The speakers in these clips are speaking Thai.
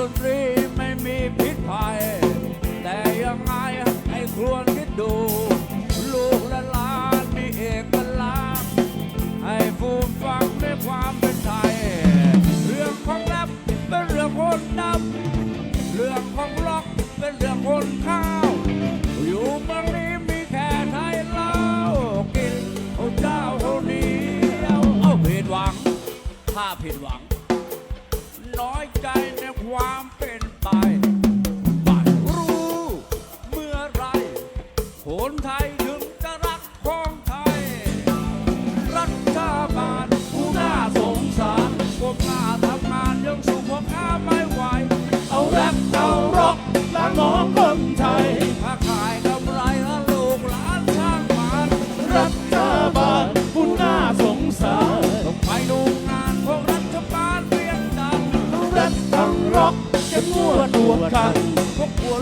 ดนตรีไม่มีพิษภัย แต่ยังไงให้ครวญคิดดู ลูกและหลานมีเอกลักษณ์ให้ฟูมฟังในความเป็นไทย เรื่องของแรปเป็นเรื่องคนดำเรื่องของล็อกเป็นเรื่องคนข้าว ความเป็นไป บัดรู้เมื่อไรโหนทาง วดคันพวกกลัว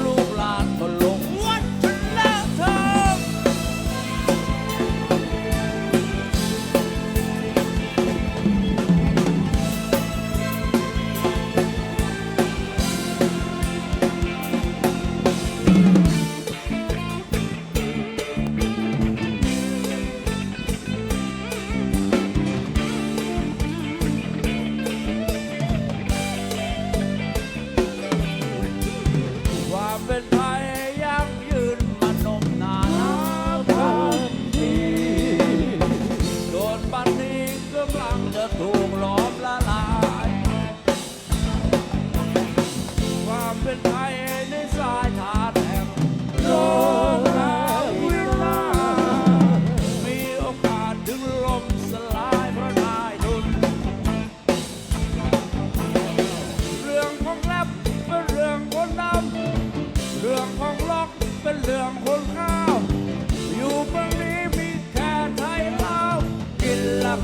กำลังจะถูกหลอมละลาย ความเป็นไทยในสายตาแห่งโลก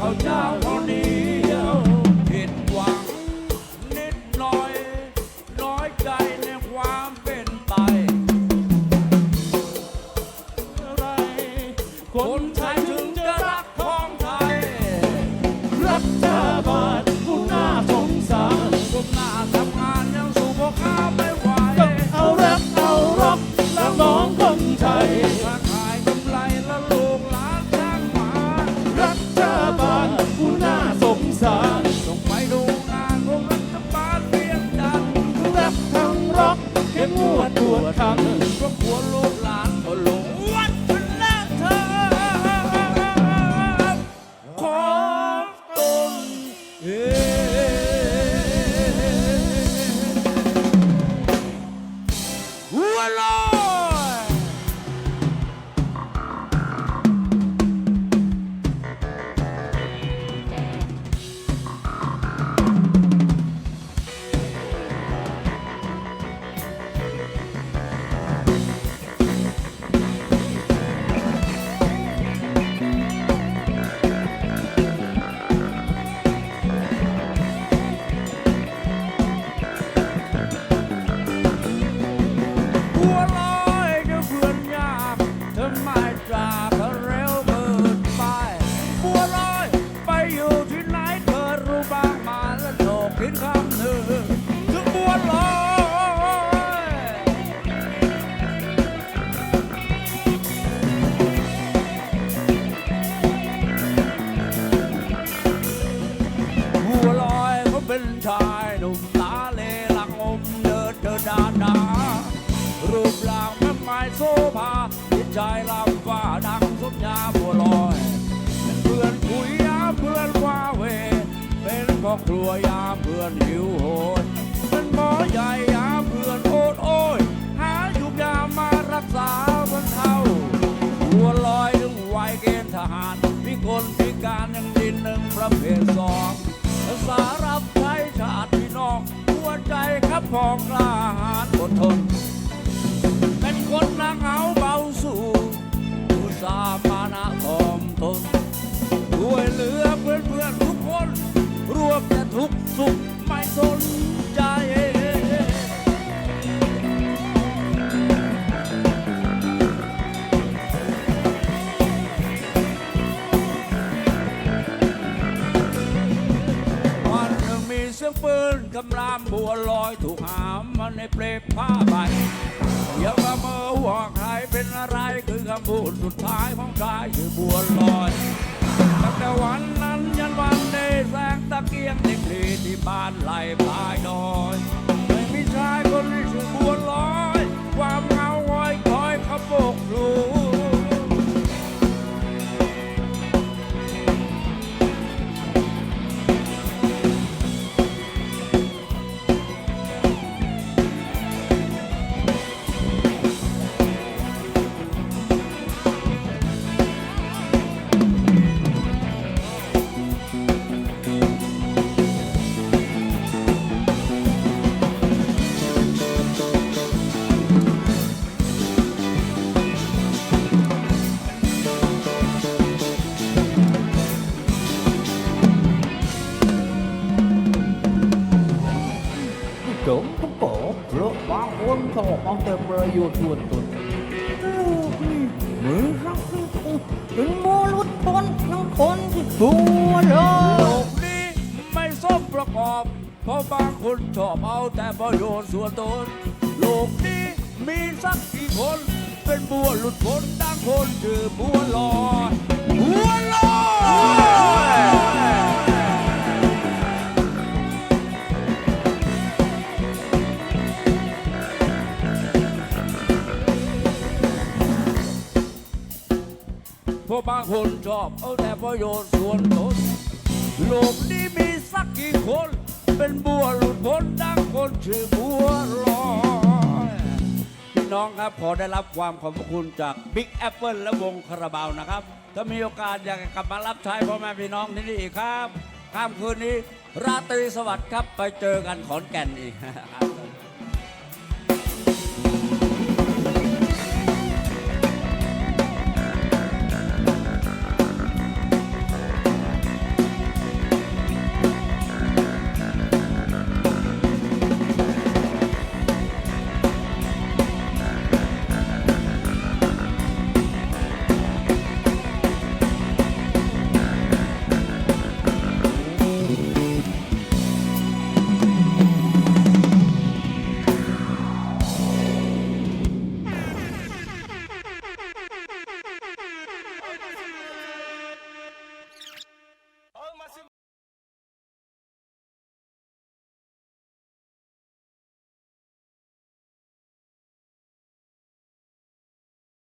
of your warning. 歌唱。 ชาลำฟ้าดังสุดยาบัวลอยเป็นเพื่อนคุยยาเพื่อนว้าเว เป็นพ่อครัวยาเพื่อนหิวโหยเป็นหมอใหญ่ยาเพื่อนโอดโอยหายูบยามารักษาบนเท่าบัวลอยถึงวัยเกณฑ์ทหารพิกลพิการยังดินหนึ่งประเภทสองสารับใช้ชาติพี่น้องหัวใจครับพองกล้าหารอดทนาบัวลอยถูกหามมาในเปลผ้าใบอย่ามาเมอว่าใครเป็นอะไรคือคำพูดสุดท้ายของกายคือบัวลอยตั้งแต่วันนั้นยันวันนี้แสงตะเกียงติดลีที่บ้านไหลพายดอยไม่มีชายคนที่ชื่อบัวลอย ชอบเอาแต่ประโยชน์ส่วนตนลูกนี่มือหักที่ถึงโมลุดทนทั้งคนที่ตัวลโลกนี้ไม่สมประกอบ เพราะบางคนชอบเอาแต่ประโยชน์ส่วนตนโลกนี้มีสักกี่คน เป็นบัวหลุดพ้นดังคนชื่อบัวลอยบัวลอยางคนชอบเอาแต่ประโยชน์ส่วนตนโลกนี้มีสักกี่คน เป็นบัวหลุดพ้นดังคนชื่อบัวลอยพี่น้องครับขอได้รับความขอบพระคุณจาก Big Apple และวงคาราบาวนะครับ ถ้ามีโอกาสอยากจะกลับมารับใช้พ่อแม่พี่น้องที่นี่อีกครับค่ำคืนนี้ ราตรีสวัสดิ์ครับไปเจอกันขอนแก่นอีกครับ